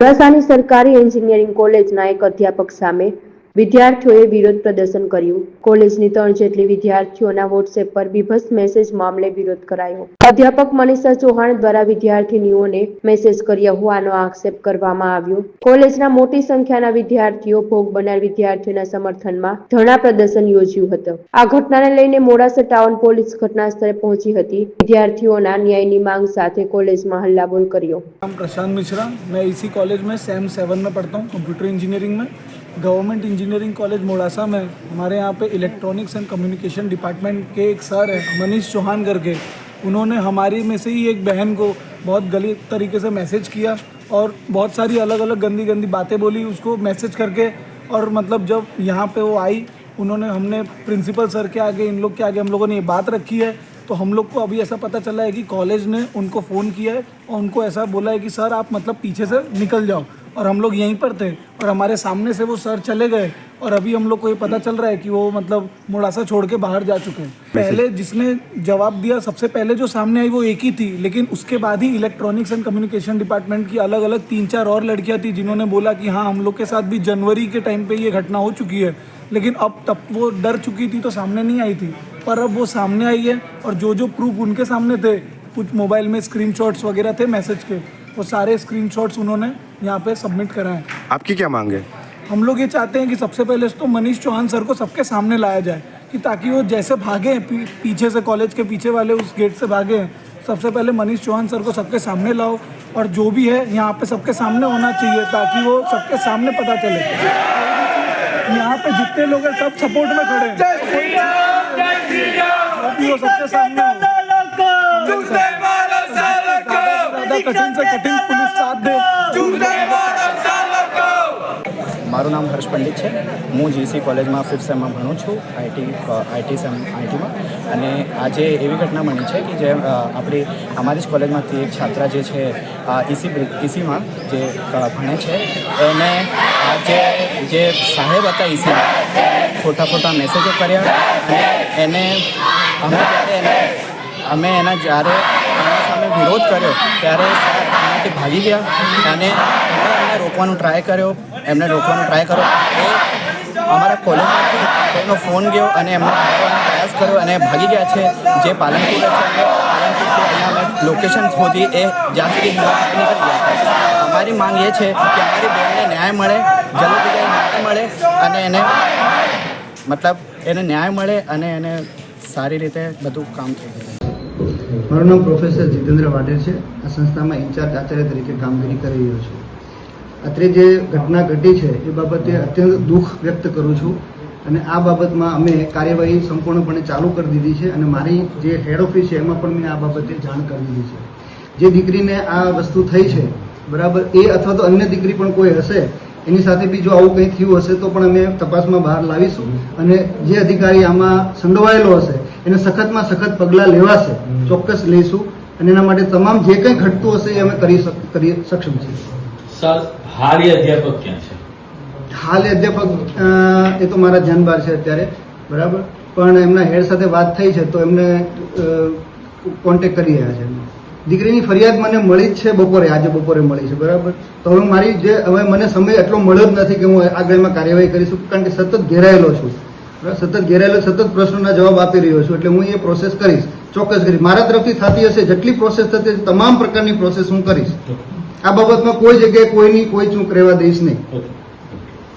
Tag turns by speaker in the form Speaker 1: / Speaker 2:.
Speaker 1: મોડાસાની સરકારી એન્જિનિયરિંગ કોલેજના એક અધ્યાપક સામે વિદ્યાર્થીઓએ વિરોધ પ્રદર્શન કર્યું કોલેજની ત્રણ જેટલી વિદ્યાર્થીઓના વોટ્સએપ પર બીભત્સ મેસેજ મામલે વિરોધ કરાયો અધ્યાપક મનીષા ચૌહાણ દ્વારા વિદ્યાર્થીનીઓને મેસેજ કર્યા હોવાનો આક્ષેપ કરવામાં આવ્યો કોલેજના મોટી સંખ્યાના વિદ્યાર્થીઓ ભોગ બનનાર વિદ્યાર્થીઓના સમર્થનમાં ધરણા પ્રદર્શન યોજ્યું હતું આ ઘટનાને લઈને મોડાસા ટાઉન પોલીસ ઘટના સ્થળે પહોંચી હતી વિદ્યાર્થીઓના ન્યાયની માંગ સાથે કોલેજમાં હલ્લાબોલ કર્યો
Speaker 2: नाम प्रशांत मिश्रा मैं इसी कॉलेज में सैम सेवन में पढ़ता हूँ कंप्यूटर इंजीनियरिंग में government engineering college Modasa में हमारे यहाँ पे इलेक्ट्रॉनिक्स एंड कम्युनिकेशन डिपार्टमेंट के एक सर है, मनीष चौहान करके। उन्होंने हमारी में से ही एक बहन को बहुत गलत तरीके से मैसेज किया और बहुत सारी अलग अलग गंदी गंदी बातें बोली उसको मैसेज करके और मतलब जब यहाँ पे वो आई, उन्होंने हमने प्रिंसिपल सर के आगे, इन लोग के आगे हम लोगों ने ये बात रखी है। तो हम लोग को अभी ऐसा पता चला है कि कॉलेज ने उनको फ़ोन किया है और उनको ऐसा बोला है कि, सर, आप मतलब पीछे से निकल जाओ। और हम लोग यहीं पर थे और हमारे सामने से वो सर चले गए और अभी हम लोग को ये पता चल रहा है कि वो मतलब मोड़ासा छोड़ के बाहर जा चुके हैं। पहले जिसने जवाब दिया सबसे पहले जो सामने आई वो एक ही थी लेकिन उसके बाद ही इलेक्ट्रॉनिक्स एंड कम्युनिकेशन डिपार्टमेंट की अलग अलग तीन चार और लड़कियाँ थी जिन्होंने बोला कि हाँ हम लोग के साथ भी जनवरी के टाइम पे ये घटना हो चुकी है। लेकिन अब तब वो डर चुकी थी तो सामने नहीं आई थी। पर अब वो सामने आई है और जो जो प्रूफ उनके सामने थे कुछ मोबाइल में स्क्रीनशॉट्स वगैरह थे मैसेज के वो सारे स्क्रीनशॉट्स उन्होंने यहाँ पे सबमिट कराए हैं।
Speaker 3: आपकी क्या मांग है?
Speaker 2: हम लोग ये चाहते हैं कि सबसे पहले तो मनीष चौहान सर को सबके सामने लाया जाए कि ताकि वो जैसे भागे हैं पी, पीछे से कॉलेज के पीछे वाले उस गेट से भागे हैं सबसे पहले मनीष चौहान सर को सबके सामने लाओ और जो भी है यहाँ पे सबके सामने होना चाहिए ताकि वो सबके सामने पता चले। यहाँ पे जितने लोग हैं सब सपोर्ट में खड़े हैं। सबके सामने हो। कठिन से कठिन पुलिस साथ दे।
Speaker 4: મારું નામ હર્ષ પંડિત છે. હું જીસી કોલેજમાં ફિફ્થ સેમમાં ભણું છું આઈટી આઈટી સેમ આઈટીમાં અને આજે એવી ઘટના બની છે કે જે આપણી, અમારી જ કોલેજમાંથી એક છાત્રા જે છે ઈસી ઈસીમાં જે ભણે છે. એને આજે જે સાહેબ હતા ઈસીમાં ખોટા ખોટા મેસેજો કર્યા અને એને, અમે એને, અમે એના જ્યારે સામે વિરોધ કર્યો, ત્યારે સાહેબ એનાથી ભાગી ગયા અને અમે એને રોકવાનું ટ્રાય કર્યો. એમને રોકવાનો ટ્રાય કર્યો. અમારા કોલેજમાંથી કોઈનો ફોન ગયો અને એમને પ્રયાસ કર્યો અને ભાગી ગયા છે. જે પાલનપુર છે લોકેશન શોધી એ જ્યાં સુધી નીકળી અમારી માંગ એ છે કે અમારી બહેનને ન્યાય મળે, જલ્દી ન્યાય મળે અને એને મતલબ એને ન્યાય મળે અને એને સારી રીતે બધું કામ થઈ જાય
Speaker 5: મારું નામ પ્રોફેસર જીતેન્દ્ર વાઢેર છે. આ સંસ્થામાં ઇન્ચાર્જ આચાર્ય તરીકે કામગીરી કરી રહ્યો છું. અત્રે જે ઘટના ઘટી છે, એ બાબતે અત્યંત દુઃખ વ્યક્ત કરું છું. અને આ બાબતમાં અમે કાર્યવાહી સંપૂર્ણપણે ચાલુ કરી દીધી છે અને મારી જે હેડ ઓફિસ છે, એમાં પણ મેં આ બાબતે જાણ કરી દીધી છે. જે દીકરીને આ વસ્તુ થઈ છે, બરાબર, એ અથવા તો અન્ય દીકરી પણ કોઈ હશે, એની સાથે બી જો આવું કંઈ થયું હશે તો પણ અમે તપાસમાં બહાર લાવીશું. અને જે અધિકારી આમાં સંડોવાયેલો હશે, એને સખતમાં સખત પગલાં લેવાશે, ચોક્કસ લઈશું. અને એના માટે તમામ જે કંઈ ઘટતું હશે એ અમે કરી સક્ષમ છીએ
Speaker 6: સર હાલ અધ્યાપક ક્યાં છે?
Speaker 5: હાલ અધ્યાપક એ તો મારા ધ્યાન બહાર છે અત્યારે બરાબર? પણ એમના હેડ સાથે વાત થઈ છે તો એમને કોન્ટેક કરી રહ્યા છે દીકરીની ફરિયાદ મને મળી જ છે બપોરે આજે બપોરે મળી છે બરાબર? તો હવે મારી જે હવે મને સમય એટલો મળ્યો જ નથી કે હું આગળ એમાં કાર્યવાહી કરી શકું કારણ કે સતત ઘેરાયેલો છું. સતત ઘેરાયેલો સતત પ્રશ્નોના જવાબ આપી રહ્યો છું એટલે હું એ પ્રોસેસ કરીશ ચોક્કસ કરીશ. મારા તરફથી થતી હશે જેટલી પ્રોસેસ થતી હશે તમામ પ્રકારની પ્રોસેસ હું કરીશ. આ બાબતમાં કોઈ જગ્યાએ કોઈની કોઈ ચૂક રહેવા દઈશ નહીં.